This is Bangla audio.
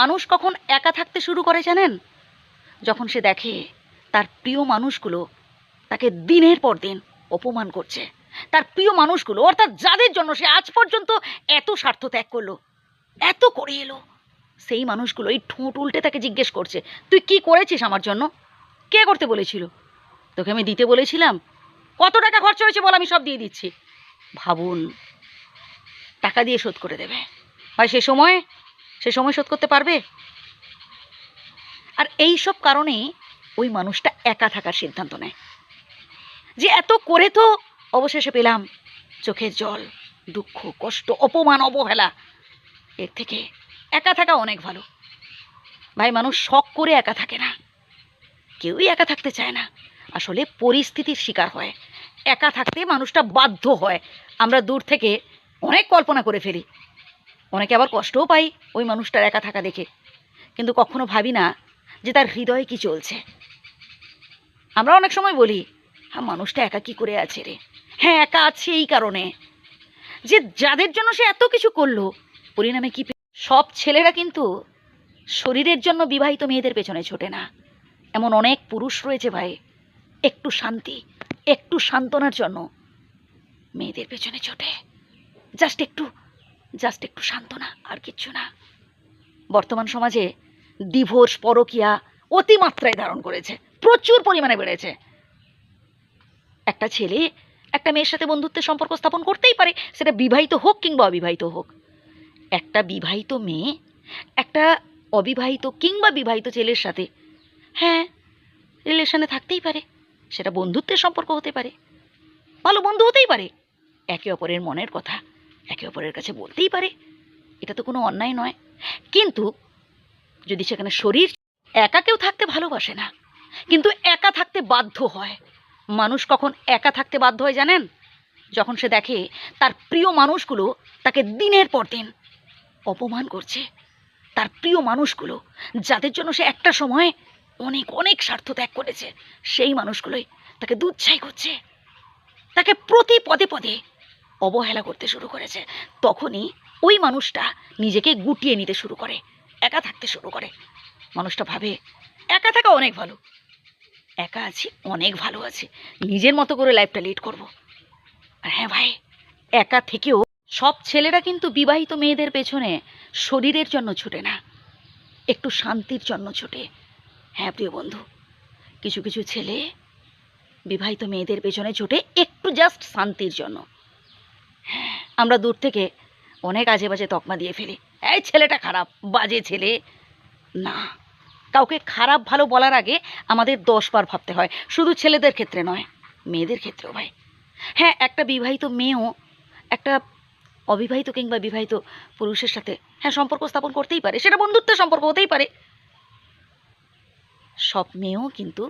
মানুষ কখন একা থাকতে শুরু করে জানেন? যখন সে দেখে তার প্রিয় মানুষগুলো তাকে দিনের পর দিন অপমান করছে, তার প্রিয় মানুষগুলো, অর্থাৎ যাদের জন্য সে আজ পর্যন্ত এত স্বার্থ ত্যাগ করল, এত করে এলো, সেই মানুষগুলো এই ঠোঁট উল্টে তাকে জিজ্ঞেস করছে, তুই কি করেছিস আমার জন্য? কে করতে বলেছিল? তোকে আমি দিতে বলেছিলাম। কত টাকা খরচা হয়েছে বল আমি সব দিয়ে দিচ্ছি। ভাবুন, টাকা দিয়ে শোধ করে দেবে। ভাই সে সময় সে সময় শোধ করতে পারবে? আর এই সব কারণেই ওই মানুষটা একা থাকার সিদ্ধান্ত নেয়। যে এত করে তো অবশেষে পেলাম চোখের জল, দুঃখ, কষ্ট, অপমান, অবহেলা। এর থেকে একা থাকা অনেক ভালো। ভাই, মানুষ শখ করে একা থাকে না। কেউই একা থাকতে চায় না। আসলে পরিস্থিতির শিকার হয়। একা থাকতে মানুষটা বাধ্য হয়। আমরা দূর থেকে অনেক কল্পনা করে ফেলি। অনেকে আবার কষ্টও পাই ওই মানুষটার একা থাকা দেখে। কিন্তু কখনো ভাবি না যে তার হৃদয়ে কি চলছে। আমরা অনেক সময় বলি হ্যাঁ মানুষটা একা কি করে আছে রে? হ্যাঁ একা আছে এই কারণে। যে যাদের জন্য সে এত কিছু করল, পরিণামে কি সব ছেলেরা কিন্তু শরীরের জন্য বিবাহিত মেয়েদের পেছনে ছোটে না। এমন অনেক পুরুষ রয়েছে ভাই, একটু শান্তি, একটু সান্ত্বনার জন্য মেয়েদের পেছনে ছোটে। জাস্ট একটু জাস্ট একটু সান্ত্বনা, আর কিচ্ছু না। বর্তমান সমাজে ডিভোর্স, পরকিয়া অতিমাত্রায় ধারণ করেছে, প্রচুর পরিমাণে বেড়েছে। একটা ছেলে একটা মেয়ের সাথে বন্ধুত্বের সম্পর্ক স্থাপন করতেই পারে, সেটা বিবাহিত হোক কিংবা অবিবাহিত হোক। একটা বিবাহিত মেয়ে, একটা অবিবাহিত কিংবা বিবাহিত ছেলের সাথে হ্যাঁ রিলেশনে থাকতেই পারে, সেটা বন্ধুত্বের সম্পর্ক হতে পারে, ভালো বন্ধু হতেই পারে। একে অপরের মনের কথা। একে অপরের কাছে বলতেই পারে। এটা তো কোনো অন্যায় নয়। কিন্তু যদি সেখানে শরীর, একা কেউ থাকতে ভালোবাসে না, কিন্তু একা থাকতে বাধ্য হয়। মানুষ কখন একা থাকতে বাধ্য হয় জানেন? যখন সে দেখে তার প্রিয় মানুষগুলো তাকে দিনের পর দিন অপমান করছে, তার প্রিয় মানুষগুলো যাদের জন্য সে একটা সময় অনেক অনেক স্বার্থ ত্যাগ করেছে, সেই মানুষগুলোই তাকে দুচ্ছাই করছে। তাকে প্রতি পদে পদে অবহেলা করতে শুরু করেছে। তখনই ওই মানুষটা নিজেকে গুটিয়ে নিতে শুরু করে, একা থাকতে শুরু করে। মানুষটা ভাবে, একা থাকা অনেক ভালো। একা আছি, অনেক ভালো আছি। নিজের মতো করে লাইফটা লিড করব। আর হ্যাঁ ভাই, একা থেকেও সব ছেলেরা কিন্তু বিবাহিত মেয়েদের পেছনে শরীরের জন্য ছুটে না। একটু শান্তির জন্য ছুটে। হ্যাঁ প্রিয় বন্ধু, কিছু কিছু ছেলে বিবাহিত মেয়েদের পেছনে ছুটে একটু জাস্ট শান্তির জন্য। আমরা দূর থেকে অনেক বাজে তকমা দিয়ে ফেলি। এই ছেলেটা খারাপ, বাজে ছেলে। না, কাউকে খারাপ ভালো বলার আগে আমাদের দশ বার ভাবতে হয়। শুধু ছেলেদের ক্ষেত্রে নয়, মেয়েদের ক্ষেত্রেও ভাই। হ্যাঁ একটা বিবাহিত মেয়েও একটা অবিবাহিত কিংবা বিবাহিত পুরুষের সাথে হ্যাঁ সম্পর্ক স্থাপন করতেই পারে। সেটা বন্ধুত্বের সম্পর্ক হতেই পারে। সব মেয়েও কিন্তু